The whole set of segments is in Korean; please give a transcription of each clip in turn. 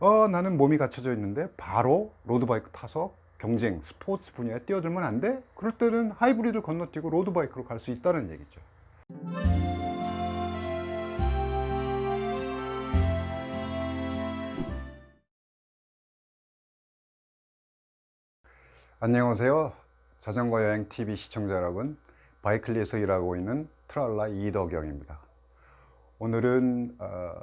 어, 나는 몸이 갖춰져 있는데 바로 로드바이크 타서 경쟁, 스포츠 분야에 뛰어들면 안 돼? 그럴 때는 하이브리드를 건너뛰고 로드바이크로 갈 수 있다는 얘기죠. 안녕하세요. 자전거 여행 TV 시청자 여러분. 바이클리에서 일하고 있는 트랄라 이덕영입니다. 오늘은 어,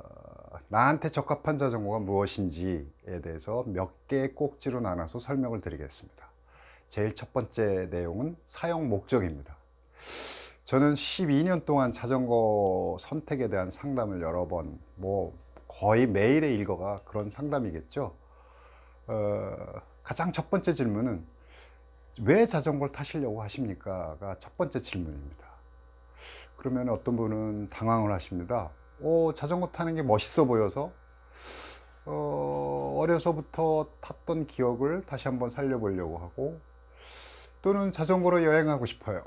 나한테 적합한 자전거가 무엇인지에 대해서 몇 개의 꼭지로 나눠서 설명을 드리겠습니다. 제일 첫 번째 내용은 사용 목적입니다. 저는 12년 동안 자전거 선택에 대한 상담을 여러 번, 뭐 거의 매일의 일거가 그런 상담이겠죠. 어, 가장 첫 번째 질문은 왜 자전거를 타시려고 하십니까?가 첫 번째 질문입니다. 그러면 어떤 분은 당황을 하십니다. 오, 자전거 타는 게 멋있어 보여서 어, 어려서부터 탔던 기억을 다시 한번 살려보려고 하고 또는 자전거로 여행하고 싶어요.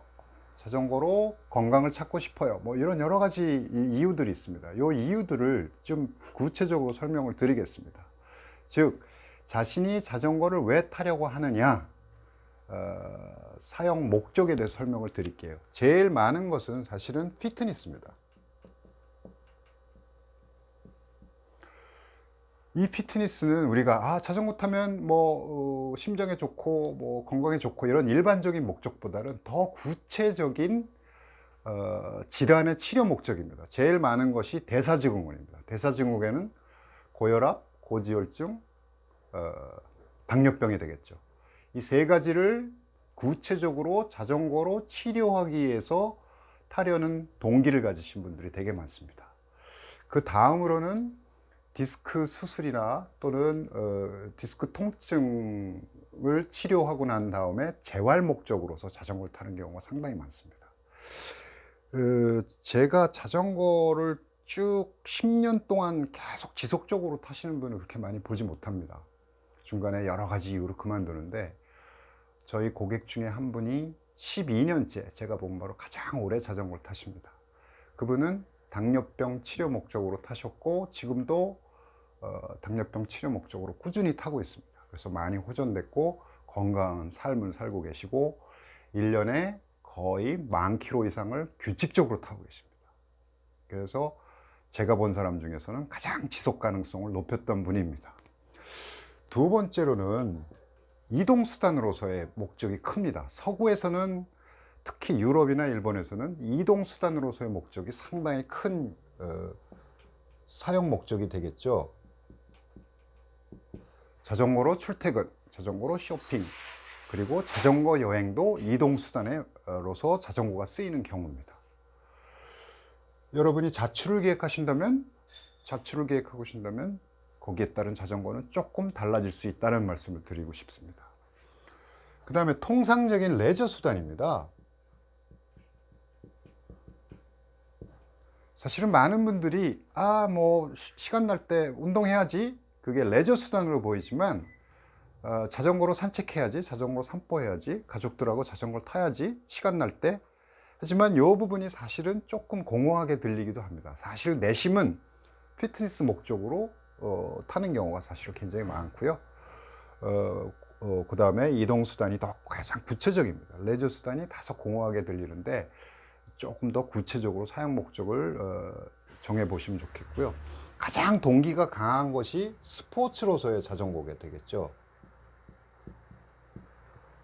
자전거로 건강을 찾고 싶어요. 뭐 이런 여러 가지 이- 이유들이 있습니다. 이 이유들을 좀 구체적으로 설명을 드리겠습니다. 즉, 자신이 자전거를 왜 타려고 하느냐, 어, 사용 목적에 대해서 설명을 드릴게요. 제일 많은 것은 사실은 피트니스입니다. 이 피트니스는 우리가 아, 자전거 타면 뭐 어, 심장에 좋고 뭐 건강에 좋고 이런 일반적인 목적보다는 더 구체적인 어, 질환의 치료 목적입니다. 제일 많은 것이 대사증후군입니다. 대사증후군에는 고혈압, 고지혈증, 어, 당뇨병이 되겠죠. 이 세 가지를 구체적으로 자전거로 치료하기 위해서 타려는 동기를 가지신 분들이 되게 많습니다. 그 다음으로는 디스크 수술이나 또는 어, 디스크 통증을 치료하고 난 다음에 재활 목적으로서 자전거를 타는 경우가 상당히 많습니다. 어, 제가 자전거를 쭉 10년 동안 계속 지속적으로 타시는 분을 그렇게 많이 보지 못합니다. 중간에 여러 가지 이유로 그만두는데 저희 고객 중에 한 분이 12년째 제가 본 바로 가장 오래 자전거를 타십니다. 그분은 당뇨병 치료 목적으로 타셨고 지금도 어, 당뇨병 치료 목적으로 꾸준히 타고 있습니다. 그래서 많이 호전됐고 건강한 삶을 살고 계시고 1년에 거의 만 킬로 이상을 규칙적으로 타고 계십니다. 그래서 제가 본 사람 중에서는 가장 지속 가능성을 높였던 분입니다. 두 번째로는 이동 수단으로서의 목적이 큽니다. 서구에서는 특히 유럽이나 일본에서는 이동 수단으로서의 목적이 상당히 큰 어, 사용 목적이 되겠죠. 자전거로 출퇴근, 자전거로 쇼핑, 그리고 자전거 여행도 이동 수단으로서 자전거가 쓰이는 경우입니다. 여러분이 자출을 계획하신다면 자출을 계획하고 계신다면 거기에 따른 자전거는 조금 달라질 수 있다는 말씀을 드리고 싶습니다. 그 다음에 통상적인 레저 수단입니다. 사실은 많은 분들이 아 뭐 시간 날 때 운동해야지 그게 레저 수단으로 보이지만 어, 자전거로 산책해야지 자전거로 산보해야지 가족들하고 자전거를 타야지 시간 날 때 하지만 이 부분이 사실은 조금 공허하게 들리기도 합니다. 사실 내심은 피트니스 목적으로 어, 타는 경우가 사실 굉장히 많고요. 어, 어, 그 다음에 이동 수단이 더 가장 구체적입니다. 레저 수단이 다소 공허하게 들리는데 조금 더 구체적으로 사용 목적을 어, 정해 보시면 좋겠고요. 가장 동기가 강한 것이 스포츠로서의 자전거가 되겠죠.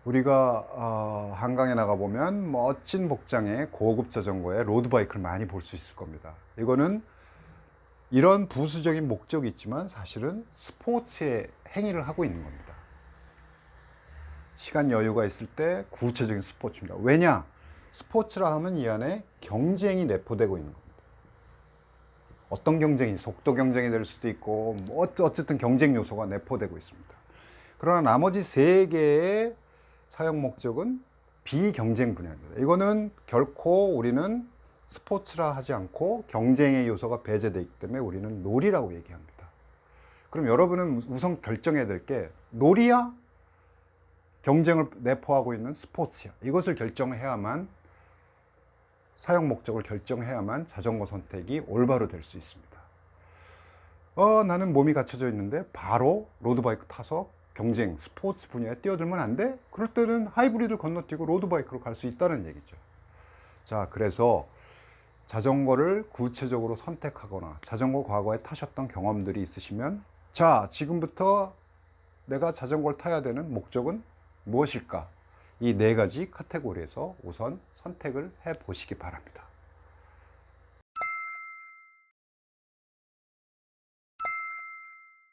우리가 어, 한강에 나가 보면 멋진 복장의 고급 자전거에 로드바이크를 많이 볼 수 있을 겁니다. 이거는 이런 부수적인 목적이 있지만 사실은 스포츠의 행위를 하고 있는 겁니다. 시간 여유가 있을 때 구체적인 스포츠입니다. 왜냐? 스포츠라 하면 이 안에 경쟁이 내포되고 있는 겁니다. 어떤 경쟁이 속도 경쟁이 될 수도 있고 뭐 어쨌든 경쟁 요소가 내포되고 있습니다. 그러나 나머지 세 개의 사용 목적은 비경쟁 분야입니다. 이거는 결코 우리는 스포츠라 하지 않고 경쟁의 요소가 배제되어 있기 때문에 우리는 놀이라고 얘기합니다. 그럼 여러분은 우선 결정해야 될 게 놀이야? 경쟁을 내포하고 있는 스포츠야. 이것을 결정해야만 사용 목적을 결정해야만 자전거 선택이 올바로 될 수 있습니다. 어, 나는 몸이 갖춰져 있는데 바로 로드바이크 타서 경쟁, 스포츠 분야에 뛰어들면 안 돼? 그럴 때는 하이브리드를 건너뛰고 로드바이크로 갈 수 있다는 얘기죠. 자, 그래서 자전거를 구체적으로 선택하거나 자전거 과거에 타셨던 경험들이 있으시면 자, 지금부터 내가 자전거를 타야 되는 목적은 무엇일까? 이 네 가지 카테고리에서 우선 선택을 해 보시기 바랍니다.